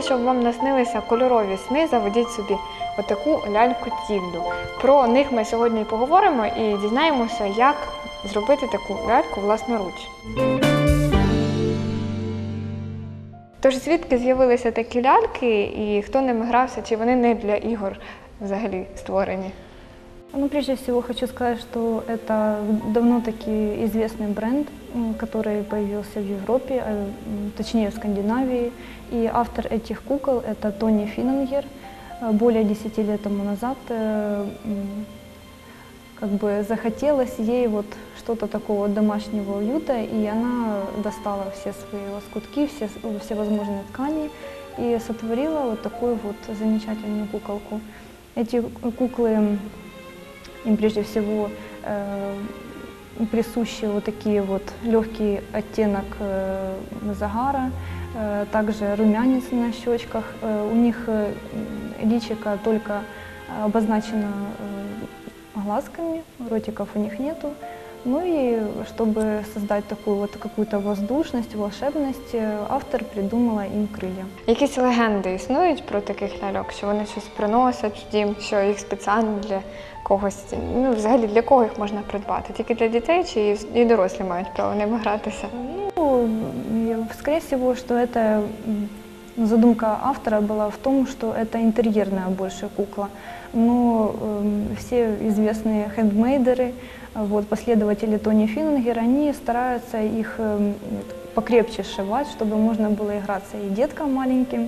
щоб вам наснилися кольорові сни, заведіть собі отаку ляльку Тільду. Про них ми сьогодні поговоримо і дізнаємося, як зробити таку ляльку власноруч. Тож звідки з'явилися такі ляльки і хто ними грався, чи вони не для ігор взагалі створені? Ну, прежде всего хочу сказать, что это давно таки известный бренд, который появился в Европе, э, точнее в Скандинавии. И автор этих кукол это Тони Финненгер. Э, Более 10 лет тому назад э, как бы захотелось ей вот что-то такого домашнего уюта, и она достала все свои лоскутки, все, с- всевозможные ткани и сотворила вот такую вот замечательную куколку. Эти куклы им прежде всего э, присущи вот такие вот легкий оттенок э, загара, э, также румянец на щечках. Э, у них э, м, личико только обозначено э, глазками, ротиков у них нету. Ну и чтобы создать такую вот какую-то воздушность, волшебность, э, автор придумала им крылья. Якісь легенди існують про таких ляльок, що вони щось приносять в дім, що їх спеціально для когось, ну взагалі для кого їх можна придбати? Тільки для дітей чи і- і дорослі мають право ними гратися? Ну, и, скорее всего, что это м, задумка автора была в том, что это интерьерная больше кукла. Но эм, все известные хендмейдеры, а, вот, последователи Тони Финнингер, они стараются их эм, покрепче сшивать, чтобы можно было играться и деткам маленьким.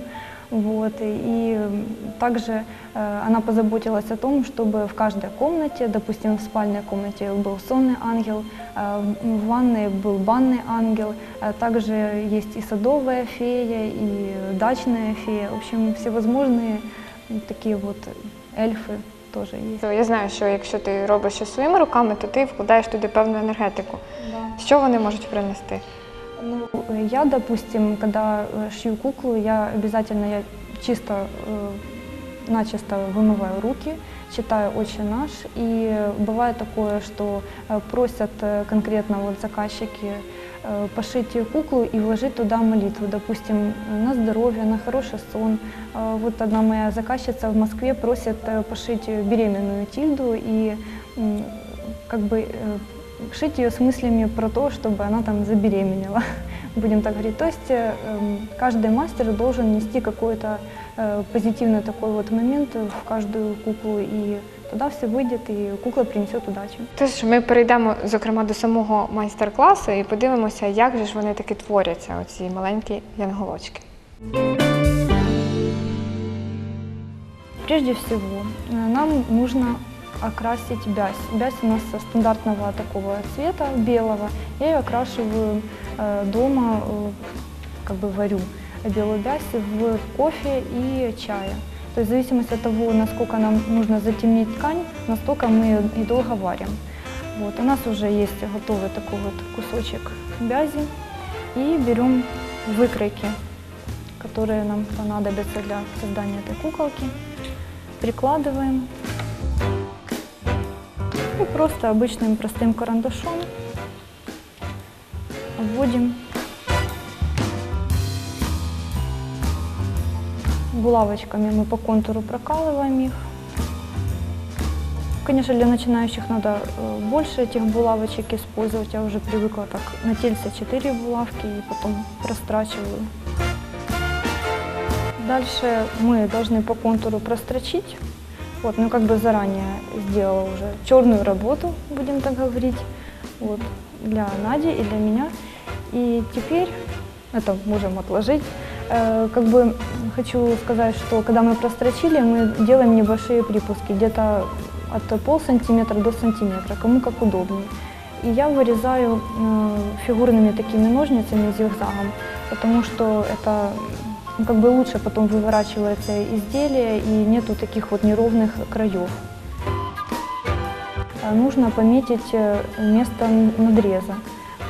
Вот, и, и, м, также э, она позаботилась о том, чтобы в каждой комнате, допустим, в спальной комнате был сонный ангел, а в в ванной был банный ангел, а также есть и садовая фея, и дачная фея. В общем, всевозможные м, такие вот эльфы тоже есть. То я знаю, що якщо ти робиш щось своїми руками, то ти вкладаєш туди певну енергетику. Що вони можуть принести? Ну, э, я, допустим, когда э, шью куклу, я обязательно я чисто, э, начисто вымываю руки, читаю «Отче наш», и бывает такое, что просят конкретно вот заказчики пошить куклу и вложить туда молитву, допустим, на здоровье, на хороший сон. Вот одна моя заказчица в Москве просит пошить беременную Тильду и как бы шить ее с мыслями про то, чтобы она там забеременела, будем так говорить. То есть э, эм, каждый мастер должен нести какой-то э, позитивный такой вот момент в каждую куклу, и тогда все выйдет, и кукла принесет удачу. Тож ми перейдемо зокрема до самого майстер-класу і подивимося, як же ж вони таки творяться, оці маленькі янголочки. Прежде всего, э, нам нужно окрасить бязь. Бязь у нас стандартного такого цвета, белого. Я ее окрашиваю э, дома, э, как бы варю белую бязь в кофе и чае. То есть в зависимости от того, насколько нам нужно затемнить ткань, настолько мы и долго варим. Вот, у нас уже есть готовый такой вот кусочек бязи. И берем выкройки, которые нам понадобятся для создания этой куколки. Прикладываем. И просто обычным простым карандашом обводим булавочками мы по контуру прокалываем их. Конечно, для начинающих надо э, больше этих булавочек использовать. Я уже привыкла так на тельце 4 булавки и потом прострачиваю. Дальше мы должны по контуру прострочить. Вот, ну как бы заранее сделала уже черную работу, будем так говорить, вот, для Нади и для меня. И теперь это можем отложить. Э, Как бы хочу сказать, что когда мы прострочили, мы делаем небольшие припуски, где-то от пол сантиметра до сантиметра, кому как удобнее. И я вырезаю э, фигурными такими ножницами зигзагом, потому что это как бы лучше потом выворачивается изделие и нету таких вот неровных краев. А Нужно пометить э, место надреза.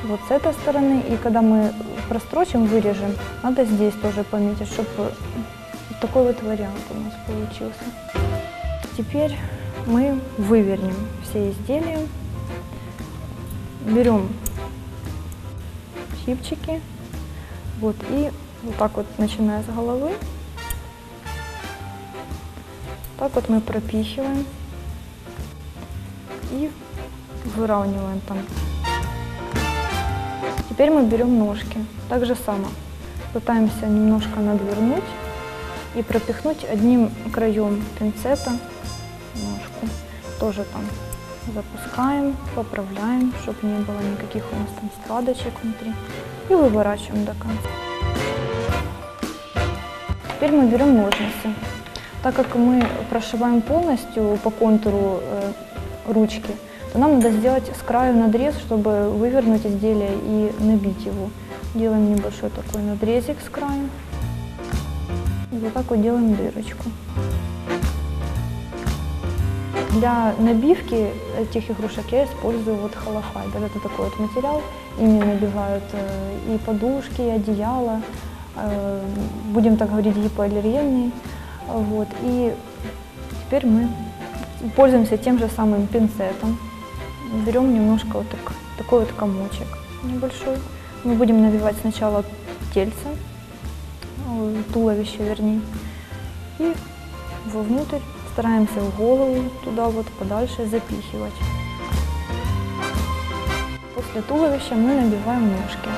Вот с этой стороны, и когда мы прострочим, вырежем, надо здесь тоже пометить, чтобы такой вот вариант у нас получился. Теперь мы вывернем все изделия, берем щипчики, вот, и вот так вот, начиная с головы, Так вот мы пропихиваем и выравниваем там. Теперь мы берем ножки. Так же само. Пытаемся немножко надвернуть и пропихнуть одним краем пинцета ножку. Тоже там запускаем, поправляем, чтобы не было никаких у нас там складочек внутри. И выворачиваем до конца. Теперь мы берем ножницы. Так как мы прошиваем полностью по контуру э, ручки, то нам надо сделать с краю надрез, чтобы вывернуть изделие и набить его. Делаем небольшой такой надрезик с краю. И вот так вот делаем дырочку. Для набивки этих игрушек я использую вот холофайбер. Это такой вот материал. Ими набивают э, и подушки, и одеяла. Э, Будем так говорить, гипоаллергенный. Вот. И теперь мы пользуемся тем же самым пинцетом. Берем немножко вот так- такой вот комочек небольшой. Мы будем набивать сначала тельце, э, туловище вернее, и вовнутрь стараемся в голову туда вот подальше запихивать. После туловища мы набиваем ножки.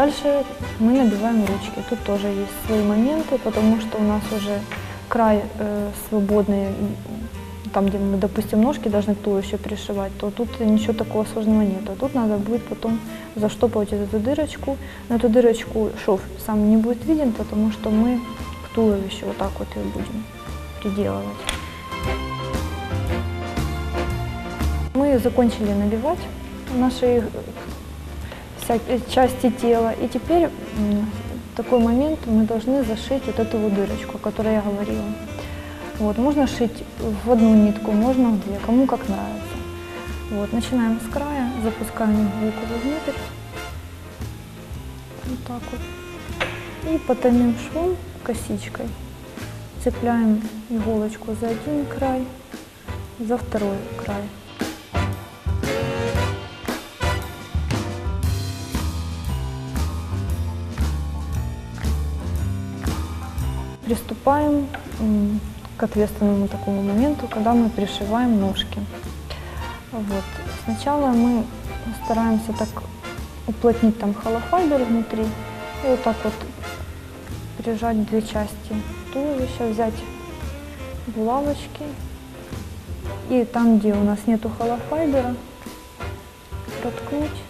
Дальше мы набиваем ручки. Тут тоже есть свои моменты, потому что у нас уже край э, свободный, там, где мы, допустим, ножки должны к туловищу пришивать, то тут ничего такого сложного нет. А тут надо будет потом заштопать эту дырочку. На эту дырочку шов сам не будет виден, потому что мы к туловищу вот так вот ее будем приделывать. Мы закончили набивать наши всякие части тела. И теперь такой момент мы должны зашить вот эту вот дырочку, о которой я говорила. Вот, можно шить в одну нитку, можно в две, кому как нравится. Вот, начинаем с края, запускаем иголку внутрь. Вот так вот. И потайным швом, косичкой, цепляем иголочку за один край, за второй край. Приступаем к ответственному такому моменту, когда мы пришиваем ножки. Вот. Сначала мы стараемся так уплотнить там холофайбер внутри и вот так вот прижать две части туловища, взять булавочки и там, где у нас нету холофайбера, проткнуть,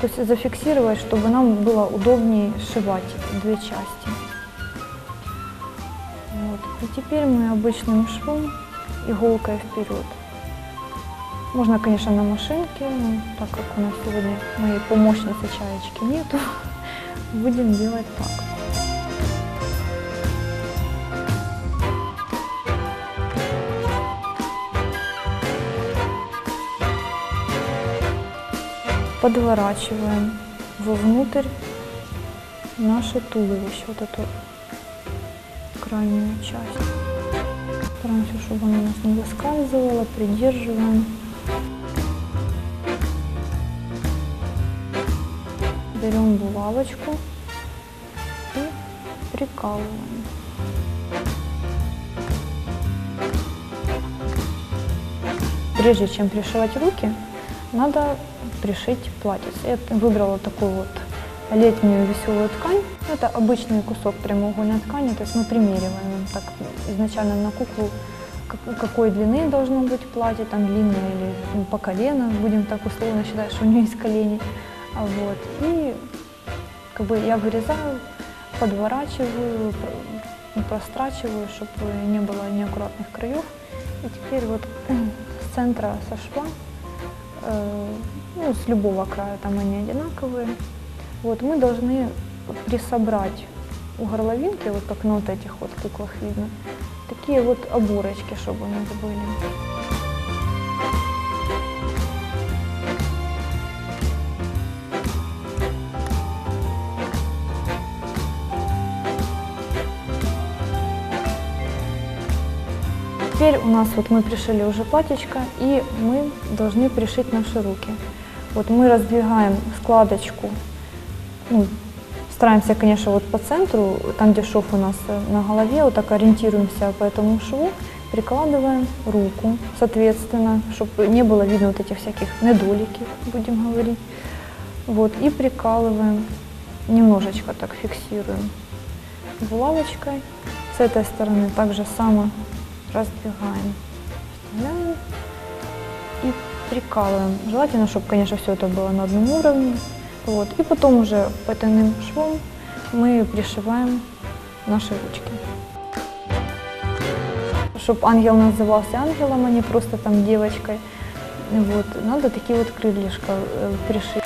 то есть зафиксировать, чтобы нам было удобнее сшивать две части. И теперь мы обычным швом иголкой вперед. Можно, конечно, на машинке, но так как у нас сегодня моей помощницы чаечки нету, будем делать так. Подворачиваем вовнутрь наше туловище, вот эту крайнюю часть. Стараемся, чтобы она нас не выскальзывала, придерживаем. Берем булавочку и прикалываем. Прежде чем пришивать руки, надо пришить платье. Я выбрала такую вот летнюю веселую ткань. Это обычный кусок прямоугольной ткани, то есть мы примериваем так изначально на куклу, как- какой длины должно быть платье, там длинное или ну, по колено, будем так условно считать, что у нее есть колени. А Вот. И как бы я вырезаю, подворачиваю, ну, прострачиваю, чтобы не было неаккуратных краев. И теперь вот с центра со шва, э, ну, с любого края, там они одинаковые, вот мы должны присобрать у горловинки, вот как на вот этих вот куклах видно, такие вот оборочки, чтобы у них были. Теперь у нас вот мы пришили уже платьечко, и мы должны пришить наши руки. Вот мы раздвигаем складочку, ну, стараемся, конечно, вот по центру, там, где шов у нас э, на голове, вот так ориентируемся по этому шву, прикладываем руку, соответственно, чтобы не было видно вот этих всяких недолики, будем говорить. Вот, и прикалываем, немножечко так фиксируем булавочкой. С этой стороны также само раздвигаем, вставляем и прикалываем. Желательно, чтобы, конечно, все это было на одном уровне. Вот. И потом уже потайным швом мы пришиваем наши ручки. Чтобы ангел назывался ангелом, а не просто там девочкой. Вот. Надо такие вот крылышко э, пришить.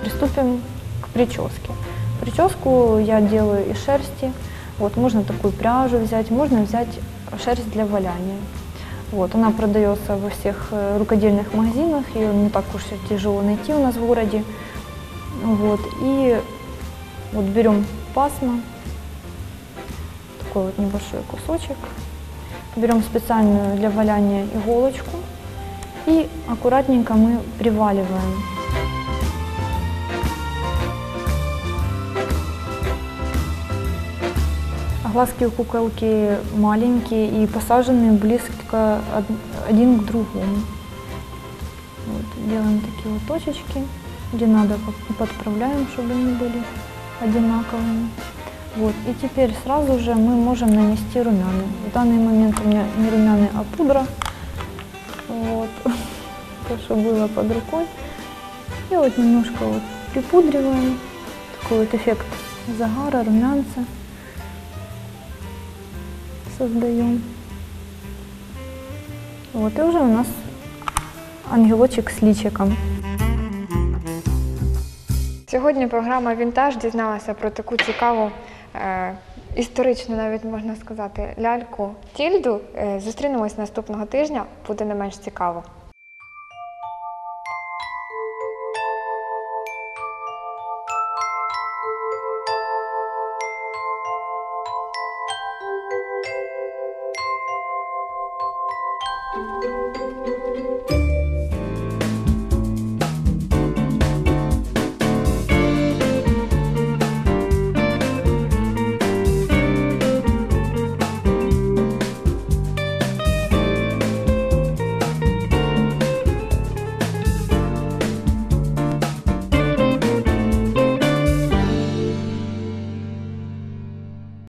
Приступим к прическе. Прическу я делаю из шерсти. Вот, можно такую пряжу взять, можно взять шерсть для валяния. Вот, она продается во всех э, рукодельных магазинах, ее не так уж и тяжело найти у нас в городе. Вот, и вот берем пасма, такой вот небольшой кусочек, берем специальную для валяния иголочку и аккуратненько мы приваливаем. Глазки у куколки маленькие и посажены близко од- один к другому. Вот, делаем такие вот точечки, где надо по- подправляем, чтобы они были одинаковыми. Вот, и теперь сразу же мы можем нанести румяна. В данный момент у меня не румяны, а пудра. Вот, то, что было под рукой. И вот немножко вот припудриваем. Такой вот эффект загара, румянца создаем. Вот, и уже у нас ангелочек с личиком. Сьогодні програма Вінтаж дізналася про таку цікаву, е, історичну, навіть можна сказати, ляльку Тільду. Е, зустрінемось наступного тижня, буде не менш цікаво.